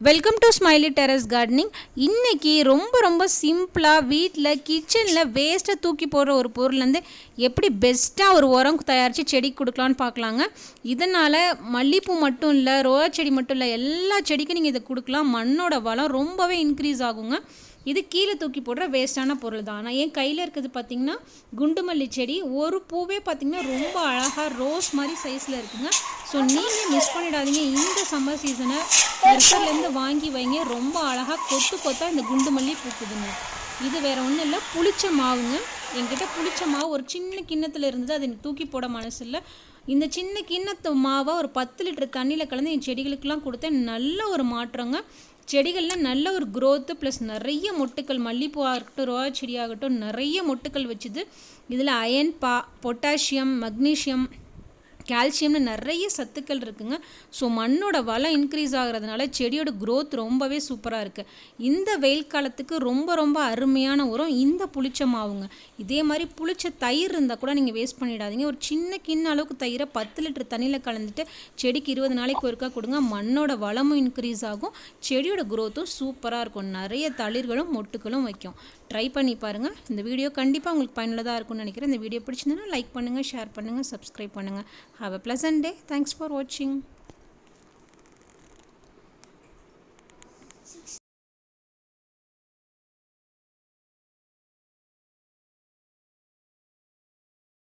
Welcome to smiley terrace gardening இன்றைக்கி ரொம்ப ரொம்ப சிம்பிளாக வீட்டில் கிச்சனில் வேஸ்ட்டை தூக்கி போடுற ஒரு பொருள்லேருந்து எப்படி பெஸ்ட்டாக ஒரு உரம் தயாரித்து செடி கொடுக்கலான்னு பார்க்கலாங்க. இதனால் மல்லிகைப்பூ மட்டும் இல்லை ரோஜா செடி மட்டும் இல்லை எல்லா செடிக்கும் நீங்கள் இதை கொடுக்கலாம். மண்ணோட வளம் ரொம்பவே இன்க்ரீஸ் ஆகுங்க. இது கீழே தூக்கி போடுற வேஸ்ட்டான பொருள் தான். ஆனால் என் கையில் இருக்கிறது பார்த்தீங்கன்னா குண்டு மல்லி செடி. ஒரு பூவே பார்த்திங்கன்னா ரொம்ப அழகாக ரோஸ் மாதிரி சைஸில் இருக்குங்க. ஸோ நீங்கள் மிஸ் பண்ணிடாதீங்க. இந்த சம்மர் சீசனை நர்சரிலேருந்து வாங்கி வைங்க. ரொம்ப அழகாக கொத்து கொத்தா இந்த குண்டு மல்லி பூக்குதுங்க. இது வேறு ஒன்றும் இல்லை. புளிச்ச மாவுங்க. என்கிட்ட புளிச்ச மாவு ஒரு சின்ன கிண்ணத்தில் இருந்தது. அது எனக்கு தூக்கி போட மனசு இல்லை. இந்த சின்ன கிண்ணத்து மாவை ஒரு பத்து லிட்டர் தண்ணியில் கலந்து என் செடிகளுக்கெல்லாம் கொடுத்தேன். நல்ல ஒரு மாற்றங்க. செடிகள்லாம் நல்ல ஒரு க்ரோத்து ப்ளஸ் நிறைய மொட்டுக்கள் மல்லிப்பூவாக இருக்கட்டும் ரோஜா செடியாகட்டும் நிறைய மொட்டுக்கள் வச்சுது. இதில் அயன் பா பொட்டாசியம் மக்னீசியம் கால்சியம்னு நிறைய சத்துக்கள் இருக்குங்க. ஸோ மண்ணோட வளம் இன்க்ரீஸ் ஆகிறதுனால செடியோட க்ரோத் ரொம்பவே சூப்பராக இருக்குது இந்த வெயில் காலத்துக்கு ரொம்ப ரொம்ப அருமையான உரம் இந்த புளிச்ச மாவுங்க. இதே மாதிரி புளிச்ச தயிர் இருந்தால் கூட நீங்கள் வேஸ்ட் பண்ணிடாதீங்க. ஒரு சின்ன கிண்ண அளவுக்கு தயிரை பத்து லிட்டர் தண்ணியில் கலந்துட்டு செடிக்கு இருபது நாளைக்கு ஒருக்கா கொடுங்க. மண்ணோட வளமும் இன்க்ரீஸ் ஆகும். செடியோட க்ரோத்தும் சூப்பராக இருக்கும். நிறைய தளிர்களும் மொட்டுகளும் வைக்கும். ட்ரை பண்ணி பாருங்கள் இந்த வீடியோ கண்டிப்பாக உங்களுக்கு பயனுள்ளதாக இருக்கும்னு நினைக்கிறேன். இந்த வீடியோ பிடிச்சிருந்ததுன்னா லைக் பண்ணுங்கள் ஷேர் பண்ணுங்கள் சப்ஸ்கிரைப் பண்ணுங்கள் Have a pleasant day. Thanks for watching.